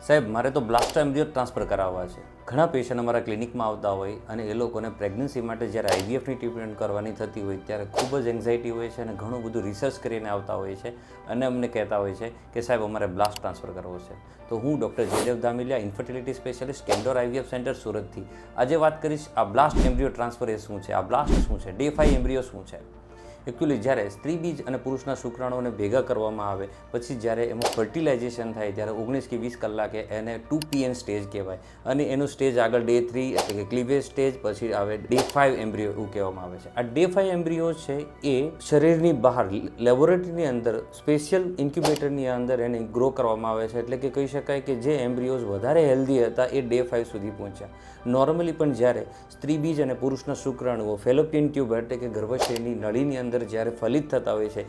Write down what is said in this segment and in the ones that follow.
સાહેબ, મારે તો બ્લાસ્ટ એમ્બ્રિયો ટ્રાન્સફર કરાવવા છે. ઘણા પેશન્ટ અમારા ક્લિનિકમાં આવતા હોય અને એ લોકોને પ્રેગ્નન્સી માટે જ્યારે આઈવીએફની ટ્રીટમેન્ટ કરવાની થતી હોય ત્યારે ખૂબ જ એન્ઝાઇટી હોય છે અને ઘણું બધું રિસર્ચ કરીને આવતા હોય છે અને અમને કહેતા હોય છે કે સાહેબ, અમારે બ્લાસ્ટ ટ્રાન્સફર કરવો છે. તો હું doctor Jaydev Dhamiliya infertility specialist candor IVF centre સુરતથી આજે વાત કરીશ આ બ્લાસ્ટ એમ્બ્રિયો ટ્રાન્સફર એ શું છે, આ બ્લાસ્ટ શું છે ડે ફાઈવ એમ્બ્રિયો શું છે? એકચ્યુઅલી જ્યારે સ્ત્રી બીજ અને પુરુષના શુક્રાણુઓને ભેગા કરવામાં આવે, પછી જ્યારે એમાં ફર્ટિલાઇઝેશન થાય, ત્યારે ઓગણીસ કે વીસ કલાકે એને ટુ પીએન સ્ટેજ કહેવાય. અને એનું સ્ટેજ આગળ ડે થ્રી એટલે કે ક્લિવેજ સ્ટેજ પછી આવે ડે ફાઇવ એમ્બ્રિયો એવું કહેવામાં આવે છે. આ ડે ફાઇવ એમ્બ્રિયો છે એ શરીરની બહાર લેબોરેટરીની અંદર સ્પેશિયલ ઇન્ક્યુબેટરની અંદર એને ગ્રો કરવામાં આવે છે. એટલે કે કહી શકાય કે જે એમ્બ્રિયોઝ વધારે હેલ્ધી હતા એ ડે ફાઇવ સુધી પહોંચ્યા. નોર્મલી પણ જ્યારે સ્ત્રી બીજ અને પુરુષના શુક્રાણુઓ ફેલોપિયન ટ્યુબ એટલે કે ગર્ભાશયની નળીની અંદર જ્યારે ફલિત થતા હોય છે,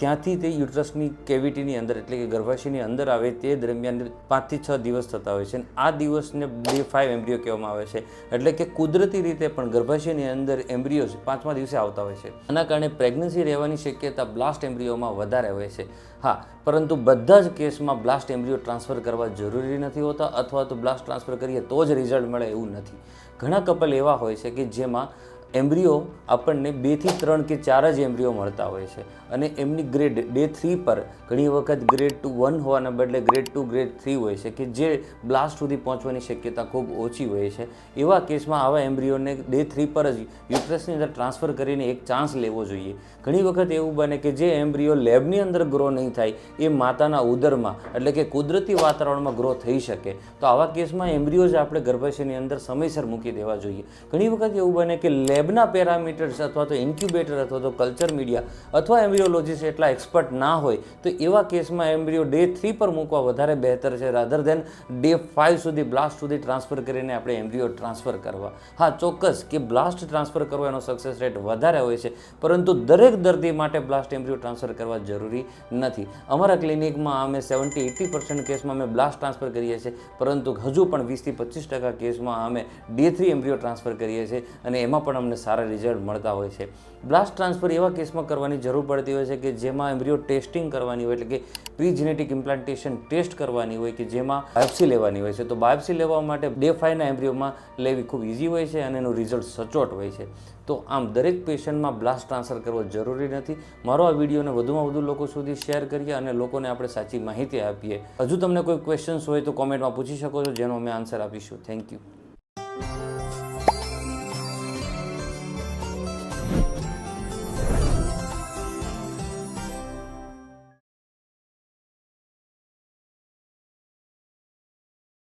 ત્યાંથી તે યુટ્રસની કેવિટીની અંદર એટલે કે ગર્ભાશયની અંદર આવે તે દરમિયાન પાંચથી છ દિવસ થતા હોય છે અને આ દિવસને ડે ફાઇવ એમ્બ્રિયો કહેવામાં આવે છે. એટલે કે કુદરતી રીતે પણ ગર્ભાશયની અંદર એમ્બ્રિયોઝ પાંચમા દિવસે આવતા હોય છે. આના કારણે પ્રેગ્નન્સી રહેવાની શક્યતા બ્લાસ્ટ એમ્બ્રિયોમાં વધારે હોય છે. હા, પરંતુ બધા જ કેસમાં બ્લાસ્ટ એમ્બ્રિયો ટ્રાન્સફર કરવા જરૂરી નથી હોતા અથવા તો બ્લાસ્ટ ટ્રાન્સફર કરીએ તો જ રિઝલ્ટ મળે એવું નથી. ઘણા કપલ એવા હોય છે કે જેમાં એમ્બ્રિયો આપણને બેથી ત્રણ કે ચાર જ એમ્બ્રિયો મળતા હોય છે. અને એમની ગ્રેડ ડે થ્રી પર ઘણી વખત ગ્રેડ ટુ વન હોવાના બદલે ગ્રેડ ટુ ગ્રેડ થ્રી હોય છે કે જે બ્લાસ્ટ સુધી પહોંચવાની શક્યતા ખૂબ ઓછી હોય છે. એવા કેસમાં આવા એમ્બ્રિયોને ડે થ્રી પર જ યુટ્રસની અંદર ટ્રાન્સફર કરીને એક ચાન્સ લેવો જોઈએ. ઘણી વખત એવું બને કે જે એમ્બ્રિયો લેબની અંદર ગ્રો નહીં થાય, એ માતાના ઉદરમાં એટલે કે કુદરતી વાતાવરણમાં ગ્રો થઈ શકે. તો આવા કેસમાં એમ્બ્રિયો જ આપણે ગર્ભાશયની અંદર સમયસર મૂકી દેવા જોઈએ. ઘણી વખત એવું બને કે લેબના પેરામીટર્સ અથવા તો ઇન્ક્યુબેટર અથવા તો કલ્ચર મીડિયા અથવા એમ્બ્રિયોલોજીસ્ટ એટલા એક્સપર્ટ ના હોય, તો એવા કેસમાં એમ્બ્રિયો ડે થ્રી પર મૂકવા વધારે બહેતર છે રાધર દેન ડે ફાઇવ સુધી, બ્લાસ્ટ સુધી ટ્રાન્સફર કરીને આપણે એમ્બ્રિયો ટ્રાન્સફર કરવા. હા, ચોક્કસ કે બ્લાસ્ટ ટ્રાન્સફર કરવો એનો સક્સેસ રેટ વધારે હોય છે, પરંતુ દરેક દર્દી માટે બ્લાસ્ટ એમ્બ્રિયો ટ્રાન્સફર કરવા જરૂરી નથી. અમારા ક્લિનિકમાં અમે સેવન્ટી એટી પર્સન્ટ કેસમાં અમે બ્લાસ્ટ ટ્રાન્સફર કરીએ છીએ, પરંતુ હજુ પણ વીસથી પચીસ ટકા કેસમાં અમે ડે થ્રી એમ્બ્રિયો ટ્રાન્સફર કરીએ છીએ, અને એમાં પણ અમને સારા રિઝલ્ટ મળતા હોય છે. બ્લાસ્ટ ટ્રાન્સફર એવા કેસમાં કરવાની જરૂર પડતી હોય છે કે જેમાં એમ્બ્રિયો ટેસ્ટિંગ કરવાની હોય, એટલે કે પ્રી જીનેટિક ઇમ્પ્લાન્ટેશન ટેસ્ટ કરવાની હોય કે જેમાં બાયોપ્સી લેવાની હોય છે. તો બાયોપ્સી લેવા માટે ડે ફાઈવના એમ્બ્રિયોમાં લેવી ખૂબ ઇઝી હોય છે અને એનું રિઝલ્ટ સચોટ હોય છે. તો આમ દરેક પેશન્ટમાં બ્લાસ્ટ ટ્રાન્સફર કરવો જરૂરી નથી. મારો આ વિડીયોને વધુમાં વધુ લોકો સુધી શેર કરીએ અને લોકોને આપણે સાચી માહિતી આપીએ. હજુ તમને કોઈ ક્વેશ્ચન્સ હોય તો કોમેન્ટમાં પૂછી શકો છો, જેનો અમે આન્સર આપીશું. Thank you